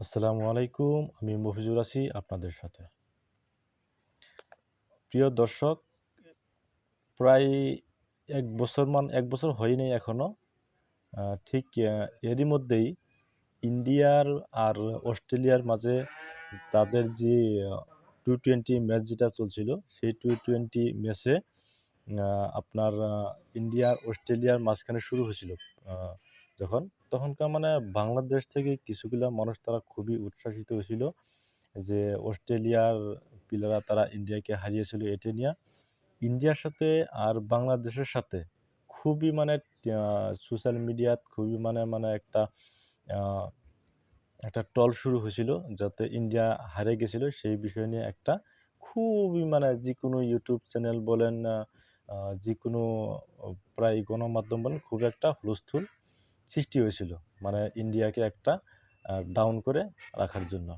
আসসালামু আলাইকুম আমি মফিজুর আছি আপনাদের সাথে। প্রিয় দর্শক প্রায় এক বছর মান এক বছর হয়নি এখনও। আহ, ঠিক এরই মধ্যেই ইন্ডিয়ার আর অস্ট্রেলিয়ার মাঝে তাদের যে টু টোয়েন্টি ম্যাচ যেটা চলছিল সেই টু টোয়েন্টি ম্যাচে আপনার ইন্ডিয়া অস্ট্রেলিয়ার মাঝখানে শুরু হয়েছিল। যখন, তখনকার মানে বাংলাদেশ থেকে কিছুগুলা মানুষ তারা খুবই উচ্ছ্বাসিত হয়েছিল যে অস্ট্রেলিয়ার প্লেয়াররা তারা ইন্ডিয়াকে হারিয়েছিল এটা নিয়ে। ইন্ডিয়ার সাথে আর বাংলাদেশের সাথে খুবই মানে সোশ্যাল মিডিয়াত খুবই মানে মানে একটা একটা টল শুরু হয়েছিল যাতে ইন্ডিয়া হারে গেছিল সেই বিষয় নিয়ে একটা খুবই মানে যে কোনো ইউটিউব চ্যানেল বলেন যে কোনো প্রায় গণমাধ্যম বলেন, খুব একটা হুলস্থুল সৃষ্টি হয়েছিল মানে ইন্ডিয়াকে একটা ডাউন করে রাখার জন্য।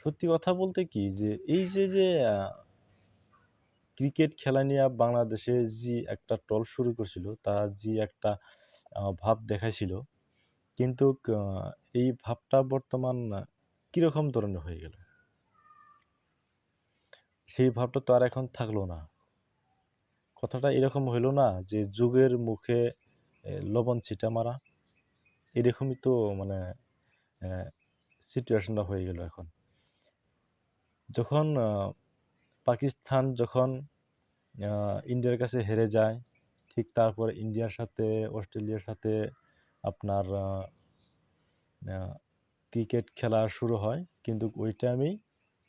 সত্যি কথা বলতে কি যে, এই যে যে ক্রিকেট খেলা নিয়ে বাংলাদেশে যে একটা টল শুরু করছিল, তারা যে একটা ভাব দেখাইছিল। কিন্তু এই ভাবটা বর্তমান কীরকম ধরনের হয়ে গেল? সেই ভাবটা তো আর এখন থাকল না। কথাটা এরকম হইল না যে, যুগের মুখে লবণ ছিটা মারা। এরকমই তো মানে সিচুয়েশনটা হয়ে গেল এখন। যখন পাকিস্তান যখন ইন্ডিয়ার কাছে হেরে যায়, ঠিক তারপর ইন্ডিয়ার সাথে, অস্ট্রেলিয়ার সাথে আপনার ক্রিকেট খেলা শুরু হয়, কিন্তু ওই টাইমেই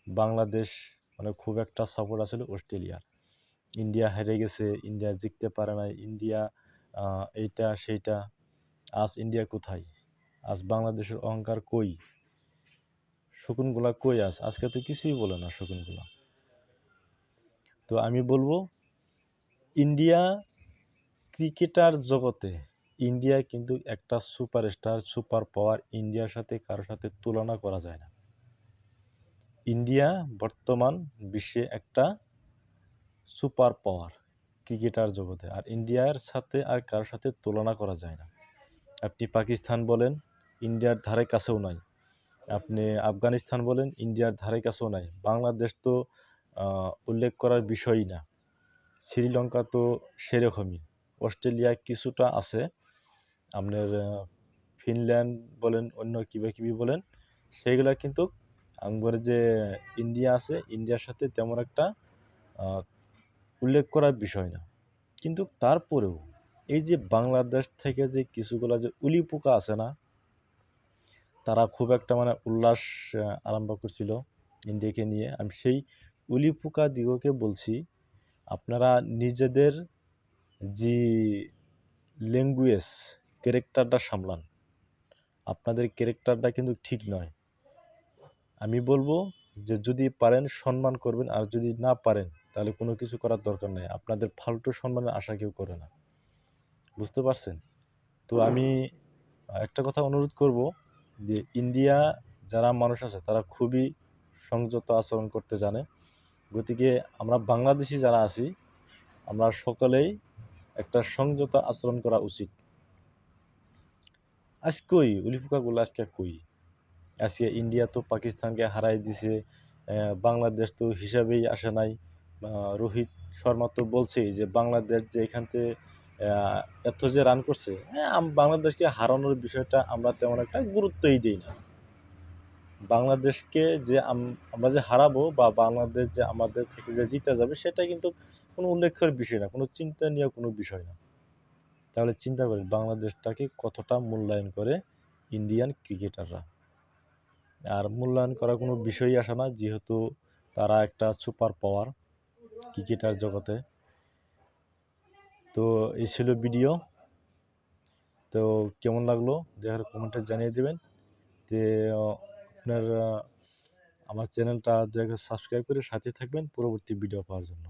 বাংলাদেশ মানে খুব একটা সাপোর্ট আসলে অস্ট্রেলিয়ার। ইন্ডিয়া হেরে গেছে, ইন্ডিয়া জিততে পারে নাই, ইন্ডিয়া এইটা, সেইটা, আজ ইন্ডিয়া কোথায়? আজ বাংলাদেশের অহংকার কই? শকুনগুলা কই আজ? আজকে তো কিছুই বলে না শকুনগুলা। তো আমি বলব, ইন্ডিয়া ক্রিকেটার জগতে, ইন্ডিয়া কিন্তু একটা সুপারস্টার, সুপার পাওয়ার ইন্ডিয়ার সাথে কারোর সাথে তুলনা করা যায় না। ইন্ডিয়া বর্তমান বিশ্বে একটা সুপার পাওয়ার। ক্রিকেটার জগতে। আর ইন্ডিয়ার সাথে আর কারোর সাথে তুলনা করা যায় না। আপনি পাকিস্তান বলেন, ইন্ডিয়ার ধারে কাছেও নাই। আপনি আফগানিস্তান বলেন, ইন্ডিয়ার ধারে কাছেও নাই। বাংলাদেশ তো উল্লেখ করার বিষয়ই না। শ্রীলঙ্কা তো সেরকমই। অস্ট্রেলিয়া কিছুটা আছে। আপনার ফিনল্যান্ড বলেন, অন্য কিবা কিবি বলেন, সেইগুলা কিন্তু আমার যে ইন্ডিয়া আছে, ইন্ডিয়ার সাথে তেমন একটা উল্লেখ করার বিষয় না। কিন্তু তারপরেও এই যে বাংলাদেশ থেকে যে কিছুগুলা যে উলি পোকা আছে না, তারা খুব একটা মানে উল্লাস আরম্ভ করছিল ইন্ডিয়াকে নিয়ে। আমি সেই উলি পোকা দিগকে বলছি, আপনারা নিজেদের যে ল্যাঙ্গুয়েজ, ক্যারেক্টারটা সামলান। আপনাদের ক্যারেক্টারটা কিন্তু ঠিক নয়। আমি বলব যে যদি পারেন, সম্মান করবেন, আর যদি না পারেন তাহলে কোনো কিছু করার দরকার নেই। আপনাদের ফালতু সম্মানের আশা কেউ করে না। বুঝতে পারছেন? তো আমি একটা কথা অনুরোধ করব যে ইন্ডিয়া যারা মানুষ আছে তারা খুবই সংযত আচরণ করতে জানে। গতিকে আমরা বাংলাদেশি যারা আছি আমরা সকলেই একটা সংযত আচরণ করা উচিত। আজ কই? উলিপোকাগুলো আজকে কই? আজকে ইন্ডিয়া তো পাকিস্তানকে হারাই দিছে বাংলাদেশ তো হিসাবেই আসে নাই। রোহিত শর্মা তো বলছেই যে বাংলাদেশ যে এখান থেকে আহ, এত যে রান করছে হ্যাঁ বাংলাদেশকে হারানোর বিষয়টা আমরা তেমন একটা গুরুত্বই দিই না। বাংলাদেশকে যে আমরা যে হারাবো বা বাংলাদেশ যে আমাদের থেকে যে জিতে যাবে সেটা কিন্তু কোনো উল্লেখের বিষয় না কোনো চিন্তানীয় কোনো বিষয় না। তাহলে চিন্তা করেন বাংলাদেশটাকে কতটা মূল্যায়ন করে ইন্ডিয়ান ক্রিকেটাররা আর মূল্যায়ন করার কোনো বিষয়ই আসে না যেহেতু তারা একটা সুপার পাওয়ার ক্রিকেটার জগতে। তো, এই ছিল ভিডিও। তো, কেমন লাগল? দেখার কমেন্টে জানিয়ে দেবেন। তো আপনার আমার চ্যানেলটা দয়া করে সাবস্ক্রাইব করে সাথে থাকবেন পরবর্তী ভিডিও পাওয়ার জন্য।